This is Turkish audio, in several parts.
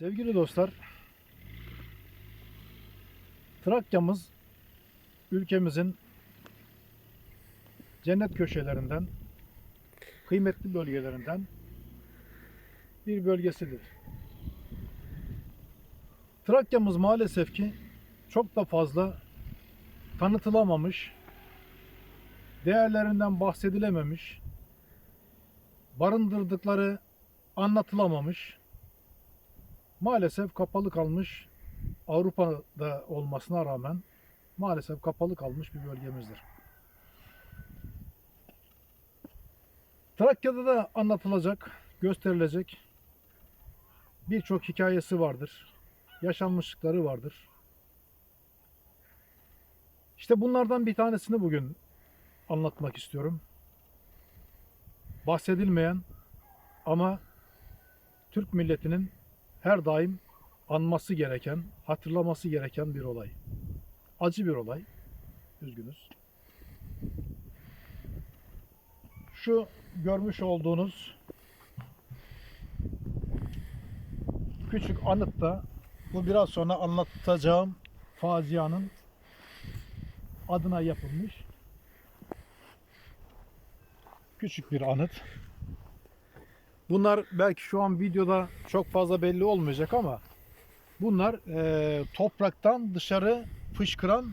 Sevgili dostlar, Trakya'mız ülkemizin cennet köşelerinden, kıymetli bölgelerinden bir bölgesidir. Trakya'mız maalesef ki çok da fazla tanıtılamamış, değerlerinden bahsedilememiş, barındırdıkları anlatılamamış, maalesef kapalı kalmış Avrupa'da olmasına rağmen maalesef kapalı kalmış bir bölgemizdir. Trakya'da da anlatılacak, gösterilecek birçok hikayesi vardır. Yaşanmışlıkları vardır. İşte bunlardan bir tanesini bugün anlatmak istiyorum. Bahsedilmeyen ama Türk milletinin her daim anması gereken, hatırlaması gereken bir olay. Acı bir olay. Üzgünüz. Şu görmüş olduğunuz küçük anıtta bu biraz sonra anlatacağım facianın adına yapılmış küçük bir anıt. Bunlar belki şu an videoda çok fazla belli olmayacak ama bunlar e, topraktan dışarı fışkıran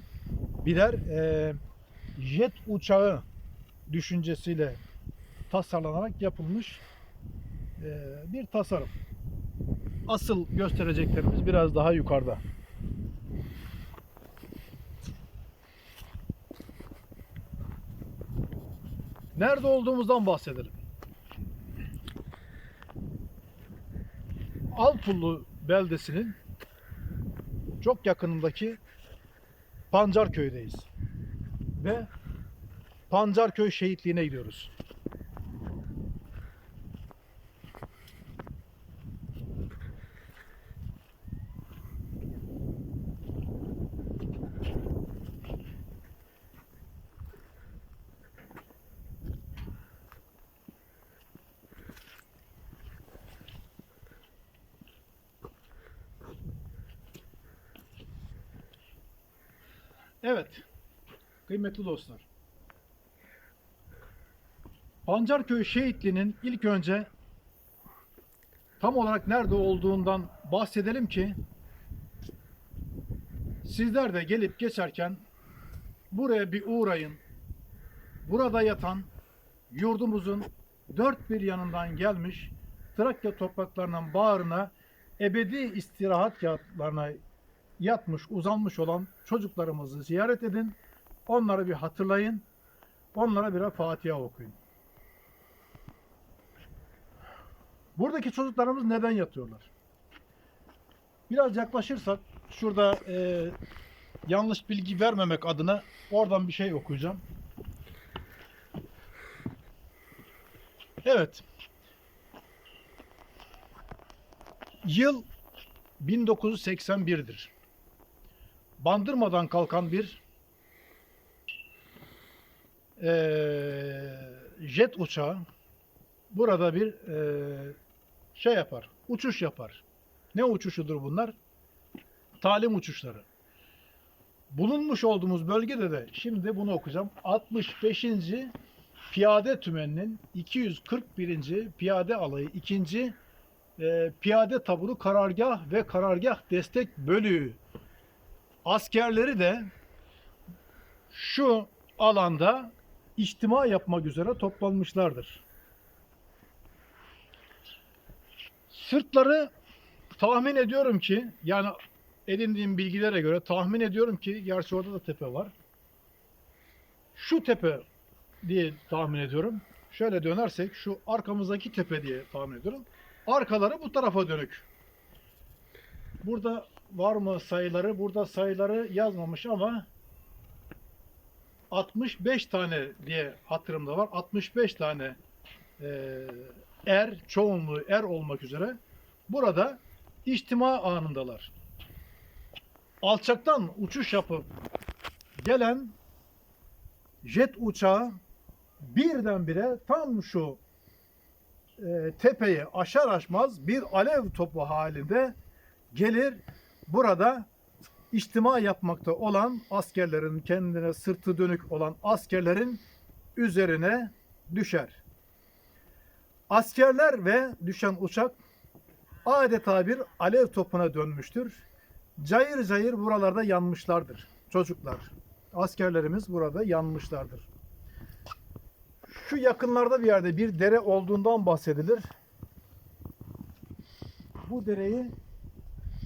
birer e, jet uçağı düşüncesiyle tasarlanarak yapılmış e, bir tasarım. Asıl göstereceklerimiz biraz daha yukarıda. Nerede olduğumuzdan bahsedelim. Alpullu beldesinin çok yakınındaki Pancarköy'deyiz. Ve Pancarköy şehitliğine gidiyoruz. Evet. Kıymetli dostlar. Pancarköy şehitliğinin ilk önce tam olarak nerede olduğundan bahsedelim ki sizler de gelip geçerken buraya bir uğrayın. Burada yatan yurdumuzun dört bir yanından gelmiş Trakya topraklarının bağrına ebedi istirahat kağıtlarına yatmış, uzanmış olan çocuklarımızı ziyaret edin. Onları bir hatırlayın. Onlara birer Fatiha okuyun. Buradaki çocuklarımız neden yatıyorlar? Biraz yaklaşırsak şurada e, yanlış bilgi vermemek adına oradan bir şey okuyacağım. Evet. Yıl 1981'dir. Bandırmadan kalkan bir eee, jet uçağı burada bir eee, şey yapar, uçuş yapar. Ne uçuşudur bunlar? Talim uçuşları. Bulunmuş olduğumuz bölgede de şimdi bunu okuyacağım. 65. Piyade Tümeni'nin 241. Piyade Alayı 2. eee, Piyade Taburu Karargah ve Karargah Destek Bölüğü askerleri de şu alanda içtima yapmak üzere toplanmışlardır. Sırtları tahmin ediyorum ki yani edindiğim bilgilere göre tahmin ediyorum ki gerçi orada da tepe var. Şu tepe diye tahmin ediyorum. Şöyle dönersek şu arkamızdaki tepe diye tahmin ediyorum. Arkaları bu tarafa dönük. Burada var mı sayıları? Burada sayıları yazmamış ama 65 tane diye hatırımda var. 65 tane e, er, çoğunluğu er olmak üzere burada içtima anındalar. Alçaktan uçuş yapıp gelen jet uçağı birdenbire tam şu e, tepeyi aşar aşmaz bir alev topu halinde gelir burada içtima yapmakta olan askerlerin kendine sırtı dönük olan askerlerin üzerine düşer. Askerler ve düşen uçak adeta bir alev topuna dönmüştür. Cayır cayır buralarda yanmışlardır çocuklar. Askerlerimiz burada yanmışlardır. Şu yakınlarda bir yerde bir dere olduğundan bahsedilir. Bu dereyi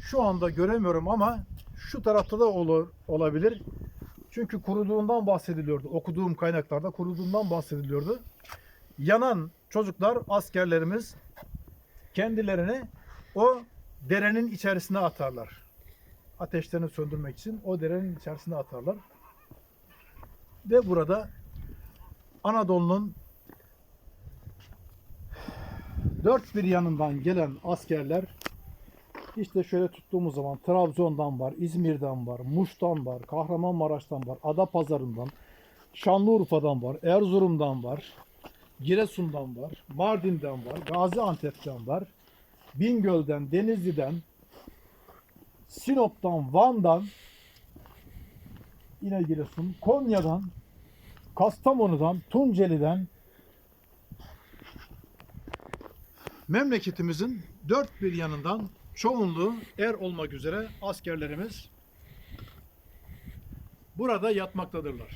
şu anda göremiyorum ama şu tarafta da olur olabilir. Çünkü kuruduğundan bahsediliyordu. Okuduğum kaynaklarda kuruduğundan bahsediliyordu. Yanan çocuklar, askerlerimiz kendilerini o derenin içerisine atarlar. Ateşlerini söndürmek için o derenin içerisine atarlar. Ve burada Anadolu'nun dört bir yanından gelen askerler işte şöyle tuttuğumuz zaman Trabzon'dan var, İzmir'den var, Muş'tan var, Kahramanmaraş'tan var, Adapazarı'ndan, Şanlıurfa'dan var, Erzurum'dan var, Giresun'dan var, Mardin'den var, Gaziantep'ten var, Bingöl'den, Denizli'den, Sinop'tan, Van'dan, yine Giresun, Konya'dan, Kastamonu'dan, Tunceli'den memleketimizin dört bir yanından çoğunluğu er olmak üzere askerlerimiz burada yatmaktadırlar.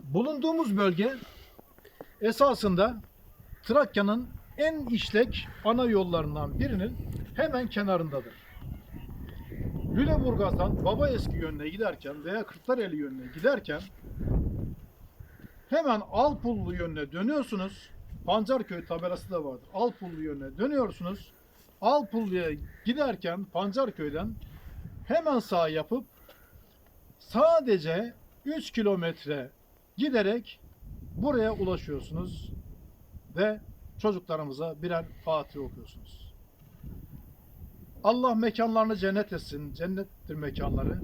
Bulunduğumuz bölge esasında Trakya'nın en işlek ana yollarından birinin hemen kenarındadır. Lüleburgaz'dan Baba Eski yönüne giderken veya Kırklareli yönüne giderken hemen Alpullu yönüne dönüyorsunuz. Pancarköy tabelası da vardır. Alpullu yönüne dönüyorsunuz. Alpullu'ya giderken Pancarköy'den hemen sağ yapıp sadece 3 kilometre giderek buraya ulaşıyorsunuz ve çocuklarımıza birer Fatih okuyorsunuz. Allah mekanlarını cennet etsin. Cennettir mekanları.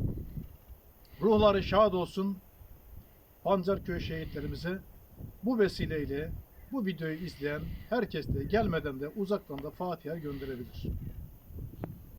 Ruhları şad olsun. Pancarköy şehitlerimize bu vesileyle bu videoyu izleyen herkes de gelmeden de uzaktan da Fatiha gönderebilir.